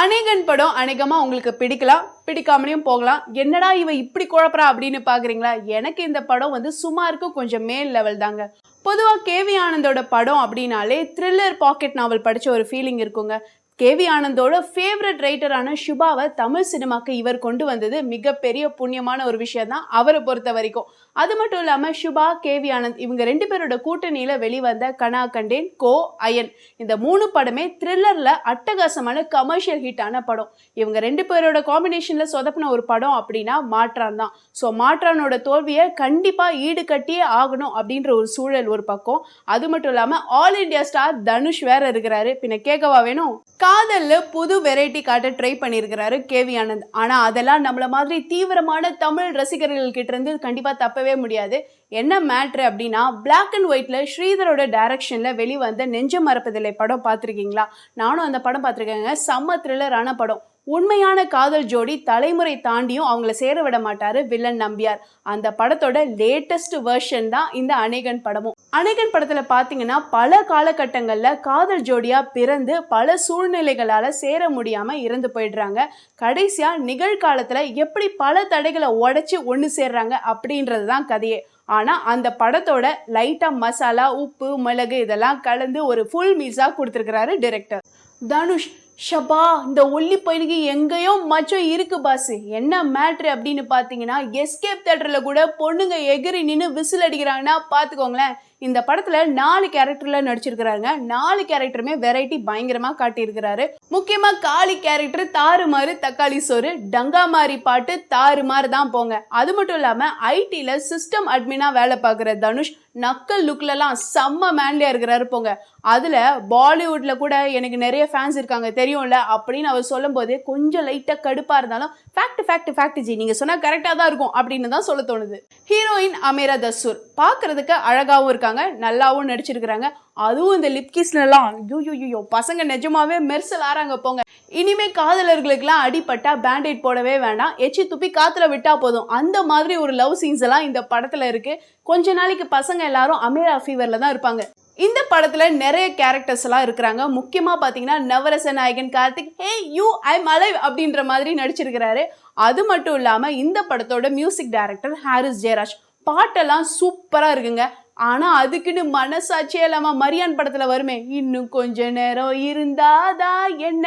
அநேகன் படம் அநேகமாக உங்களுக்கு பிடிக்கலாம். பிடிக்காமலையும் போகலாம். என்னடா இவ இப்படி குழப்பறா அப்படின்னு பாக்குறீங்களா? எனக்கு இந்த படம் வந்து சுமாருக்கு கொஞ்சம் மேல் லெவல் தாங்க. பொதுவாக கேவி ஆனந்தோட படம் அப்படின்னாலே த்ரில்லர் பாக்கெட் நாவல் படித்த ஒரு ஃபீலிங் இருக்குங்க. கேவி ஆனந்தோட ஃபேவரட் ரைட்டரான சுபாவை தமிழ் சினிமாக்கு இவர் கொண்டு வந்தது மிகப்பெரிய புண்ணியமான ஒரு விஷயம் தான் அவரை பொறுத்த வரைக்கும். அது மட்டும் இல்லாமல் சுபா கேவி ஆனந்த் இவங்க ரெண்டு பேரோட கூட்டணியில் வெளிவந்த கனா கண்டேன் கோ அயன். இந்த மூணு படமே த்ரில்லரில் அட்டகாசமான கமர்ஷியல் ஹிட்டான படம். இவங்க ரெண்டு பேரோட காம்பினேஷனில் சொதப்பின ஒரு படம் அப்படின்னா மாற்றான் தான். ஸோ மாற்றானோட தோல்வியை கண்டிப்பாக ஈடு கட்டியே ஆகணும் அப்படின்ற ஒரு சூழல் ஒரு பக்கம். அது மட்டும் இல்லாமல் ஆல் இண்டியா ஸ்டார் தனுஷ் வேற இருக்கிறாரு. பின்ன கேட்கவா வேணும்? காதலில் புது வெரைட்டி காட்ட ட்ரை பண்ணியிருக்கிறாரு கேவி ஆனந்த். ஆனால் அதெல்லாம் நம்மளை மாதிரி தீவிரமான தமிழ் ரசிகர்கள் கிட்டேருந்து இருந்து தப்பவே முடியாது. என்ன மேட்ரு அப்படின்னா பிளாக் அண்ட் ஒயிட்டில் ஸ்ரீதரோட டைரக்ஷனில் வெளிவந்த நெஞ்சம் மறப்பதில்லை படம் பார்த்துருக்கீங்களா? நானும் அந்த படம் பார்த்துருக்கேங்க. செம்ம த்ரில்லரான படம். உண்மையான காதல் ஜோடி தலைமுறை தாண்டியும் அவங்கள சேர விட மாட்டாரு வில்லன் நம்பியார். அந்த படத்தோட லேட்டஸ்ட் வெர்ஷன் தான் இந்த அநேகன் படமும். அநேகன் படத்துல பாத்தீங்கன்னா பல காலகட்டங்கள்ல காதல் ஜோடியா பிறந்து பல சூழ்நிலைகளால சேர முடியாம இறந்து போயிடுறாங்க. கடைசியா நிகழ்காலத்துல எப்படி பல தடைகளை உடைச்சு ஒன்று சேர்றாங்க அப்படின்றது தான் கதையே. ஆனால் அந்த படத்தோட லைட்டாக மசாலா உப்பு மிளகு இதெல்லாம் கலந்து ஒரு ஃபுல் மீஸாக கொடுத்துருக்கிறாரு டிரெக்டர் தனுஷ் ஷபா இந்த ஒல்லி பையனுக்கு எங்கேயோ மச்சம் இருக்கு பாஸ் என்ன மேட்ரு அப்படின்னு பார்த்தீங்கன்னா எஸ்கேப் தேட்டரில் கூட பொண்ணுங்க எகிரி நின்று விசில் அடிக்கிறாங்கன்னா பார்த்துக்கோங்களேன் இந்த படத்துல நாலு கேரக்டர்ல நடிச்சிருக்கிறாங்க. நாலு கேரக்டருமே வெரைட்டி பயங்கரமா காட்டியிருக்கிறாரு. முக்கியமா காளி கேரக்டர் தாறுமாறு தக்காளி சோறு டங்காமாரி பாட்டு தாறுமாறு தான் போங்க. அது மட்டும் இல்லாம ஐடில சிஸ்டம் அட்மினா வேலை பார்க்குற தனுஷ் நக்கல் லுக்லலாம் செம்ம மேன்லியாக இருக்கிறாரு போங்க. அதில் பாலிவுட்டில் கூட எனக்கு நிறைய ஃபேன்ஸ் இருக்காங்க. தெரியும்ல? அப்படின்னு அவர் சொல்லும்போது கொஞ்சம் லைட்டாக கடுப்பாக இருந்தாலும் ஃபேக்ட் ஃபேக்ட் ஃபேக்ட் ஜி நீங்கள் சொன்னால் கரெக்டாக தான் இருக்கும் அப்படின்னு தான் சொல்ல தோணுது. ஹீரோயின் அமீரா தசூர் பார்க்குறதுக்கு அழகாகவும் இருக்காங்க. நல்லாவும் நடிச்சிருக்கிறாங்க. அதுவும் இந்த லிப்கிஸ்லாம் ஐயோ பசங்க நிஜமாவே மெர்சல் ஆறாங்க போங்க. இனிமே காதலர்களுக்கெல்லாம் அடிபட்டா பேண்டேட் போடவே வேண்டாம் எச்சி துப்பி காத்துல விட்டா போதும். அந்த மாதிரி ஒரு லவ் சீன்ஸ் எல்லாம் இந்த படத்துல இருக்கு. கொஞ்ச நாளைக்கு பசங்க எல்லாரும் அமீரா ஃபீவர்ல தான் இருப்பாங்க. இந்த படத்துல நிறைய கேரக்டர்ஸ் எல்லாம் இருக்கிறாங்க. முக்கியமா பாத்தீங்கன்னா நவரச நாயகன் கார்த்திக் ஹே யூ ஐ மலை அப்படின்ற மாதிரி நடிச்சிருக்கிறாரு. அது மட்டும் இல்லாம இந்த படத்தோட மியூசிக் டைரக்டர் ஹாரிஸ் ஜெயராஜ். பாட்டெல்லாம் சூப்பராக இருக்குங்க. ஆனா அதுக்குன்னு மனசாட்சியே இல்லாம மரியான் படத்துல வருமே. இன்னும் கொஞ்ச நேரம் இருந்தாதா என்ன?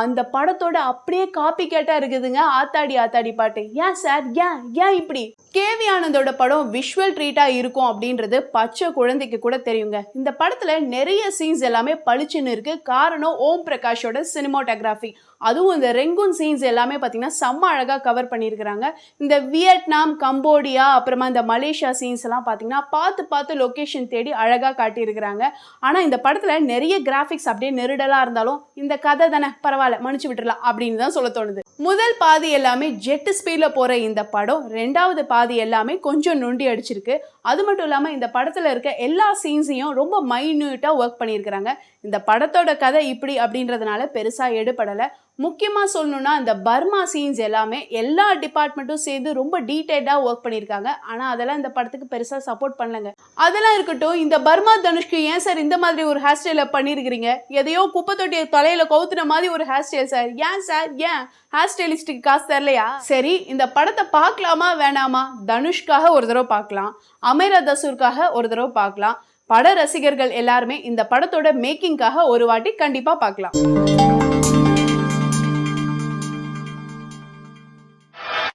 அந்த படத்தோட அப்படியே காப்பி கேட்டா இருக்குதுங்க ஆத்தாடி ஆத்தாடி பாட்டு. ஏன் சார்? ஏன்? ஏன் இப்படி? கேவி ஆனந்தோட படம் விஷுவல் ட்ரீட்டா இருக்கும் அப்படின்றது பச்சை குழந்தைக்கு கூட தெரியுங்க. இந்த படத்துல நிறைய சீன்ஸ் எல்லாமே பளிச்சுன்னு இருக்கு. காரணம் ஓம் பிரகாஷோட சினிமோட்டோகிராஃபி அதுவும் இந்த ரெங்குன் சீன்ஸ் எல்லாமே பார்த்தீங்கன்னா செம்ம அழகாக கவர் பண்ணியிருக்கிறாங்க. இந்த வியட்நாம் கம்போடியா அப்புறமா இந்த மலேசியா சீன்ஸ் எல்லாம் பார்த்தீங்கன்னா பார்த்து பார்த்து லொக்கேஷன் தேடி அழகாக காட்டியிருக்கிறாங்க. ஆனால் இந்த படத்தில் நிறைய கிராஃபிக்ஸ் அப்படியே நெருடலாக இருந்தாலும் இந்த கதை தானே பரவாயில்ல மன்னிச்சு விட்டுறலாம் அப்படின்னு தான் சொல்ல தோணுது. முதல் பாதி எல்லாமே ஜெட் ஸ்பீடில் போகிற இந்த படம் ரெண்டாவது பாதி எல்லாமே கொஞ்சம் நொண்டி அடிச்சிருக்கு. அது மட்டும் இல்லாமல் இந்த படத்தில் இருக்க எல்லா சீன்ஸையும் ரொம்ப மைன்யூட்டாக ஒர்க் பண்ணியிருக்கிறாங்க. இந்த படத்தோட கதை இப்படி அப்படின்றதுனால பெருசாக எடுபடலை. முக்கியமாக சொல்லணும்னா இந்த பர்மா சீன்ஸ் எல்லாமே எல்லா டிபார்ட்மெண்ட்டும் சேர்ந்து ரொம்ப டீட்டெயில்டாக ஒர்க் பண்ணியிருக்காங்க. ஆனால் அதெல்லாம் இந்த படத்துக்கு பெருசாக சப்போர்ட் பண்ணலங்க. அதெல்லாம் இருக்கட்டும் இந்த பர்மா தனுஷ்க்கு ஏன் சார் இந்த மாதிரி ஒரு ஹேர் ஸ்டைலை பண்ணியிருக்கிறீங்க? எதையோ குப்பை தொட்டிய தலையில் கவுத்துன மாதிரி ஒரு ஹேர் ஸ்டைல் சார். ஏன் சார்? ஏன்? ஹேர் ஸ்டைலிஸ்ட்டுக்கு காசு தரலையா? சரி இந்த படத்தை பார்க்கலாமா வேணாமா? தனுஷ்காக ஒரு தடவை பார்க்கலாம். அமேரா தசூருக்காக ஒரு தடவை பார்க்கலாம். பட ரசிகர்கள் எல்லாருமே இந்த படத்தோட மேக்கிங்காக ஒரு வாட்டி கண்டிப்பாக பார்க்கலாம்.